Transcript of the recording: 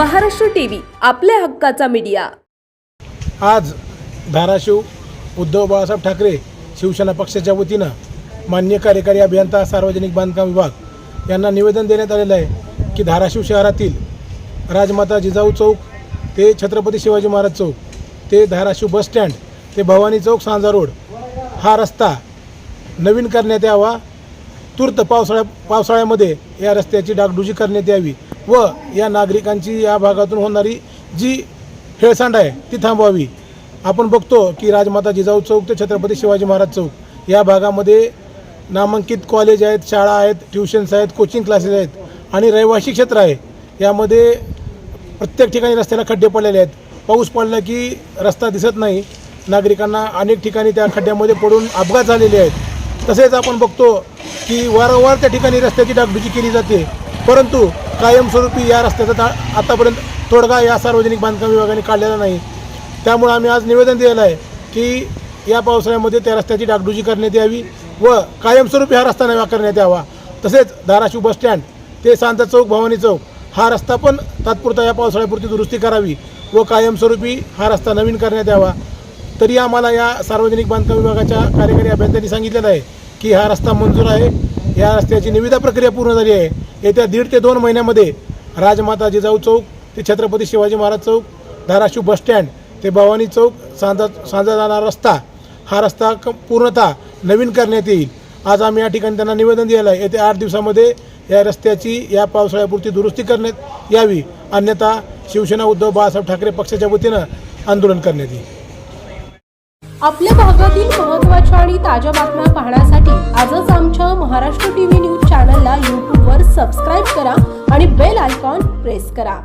Maharashtra TV आपल्या हक्काचा media. आज धाराशिव उद्धव बाळासाहेब ठाकरे शिवसेना पक्षाच्या वतीनं मान्य कार्यकारी अभियंता सार्वजनिक बांधकाम विभाग यांना निवेदन देण्यात आलेलं आहे की धाराशिव शहरातील राजमाता जिजाऊ चौक ते छत्रपती शिवाजी महाराज चौक ते धाराशिव बसस्टँड ते भवानी चौक सांजा रोड हा रस्ता नवीन करण्यात यावा. तूर्त पावसाळ्या पावसाळ्यामध्ये या रस्त्याची डागडुजी करण्यात यावी. व या नागरिकांची या भागातून होणारी जी हेळसांड आहे ती थांबवावी. आपण बघतो की राजमाता जिजाऊ चौक ते छत्रपती शिवाजी महाराज चौक या भागामध्ये नामांकित कॉलेज आहेत शाळा आहेत ट्युशन्स आहेत कोचिंग क्लासेस आहेत आणि रहिवासी क्षेत्र आहे. यामध्ये प्रत्येक ठिकाणी रस्त्याला खड्डे पडलेले आहेत. पाऊस पडला की रस्ता दिसत नाही. नागरिकांना अनेक ठिकाणी त्या खड्ड्यामध्ये पडून अपघात झालेले आहेत. तसेच आपण बघतो की वारंवार त्या ठिकाणी रस्त्याची डागडुजी केली जाते. परंतु कायमस्वरूपी या रस्त्याचा ता- आतापर्यंत तोडगा या सार्वजनिक बांधकाम विभागाने काढलेला नाही. त्यामुळे आम्ही आज निवेदन दिलेलं आहे की या पावसाळ्यामध्ये त्या रस्त्याची डागडुजी करण्यात यावी व कायमस्वरूपी हा रस्ता नव्या करण्यात यावा. तसेच धाराशिव बसस्टँड ते सांता चौक भवानी चौक हा रस्ता पण तात्पुरता या पावसाळ्यापुरती दुरुस्ती करावी व कायमस्वरूपी हा रस्ता नवीन करण्यात यावा. तरी आम्हाला या सार्वजनिक बांधकाम विभागाच्या कार्यकारी अभियंत्यांनी सांगितलेलं आहे की हा रस्ता मंजूर आहे. या रस्त्याची निविदा प्रक्रिया पूर्ण झाली आहे. येत्या दीड ते दोन महिन्यामध्ये राजमाता जिजाऊ चौक ते छत्रपती शिवाजी महाराज चौक धाराशिव बसस्टँड ते भवानी चौक सांजा सांजा जाणारा रस्ता हा रस्ता क पूर्णतः नवीन करण्यात येईल. आज आम्ही या ठिकाणी त्यांना निवेदन दिलेलं आहे. येत्या आठ दिवसामध्ये या रस्त्याची या पावसाळ्यापुरती दुरुस्ती करण्यात यावी. अन्यथा शिवसेना उद्धव बाळासाहेब ठाकरे पक्षाच्या वतीनं आंदोलन करण्यात येईल. आपल्या भागातील महत्त्वाच्या आणि ताज्या बातम्या पाहण्यासाठी आजच आमच्या महाराष्ट्र टीव्ही न्यूज चॅनलला यूट्यूबवर सबस्क्राईब करा आणि बेल आयकॉन प्रेस करा.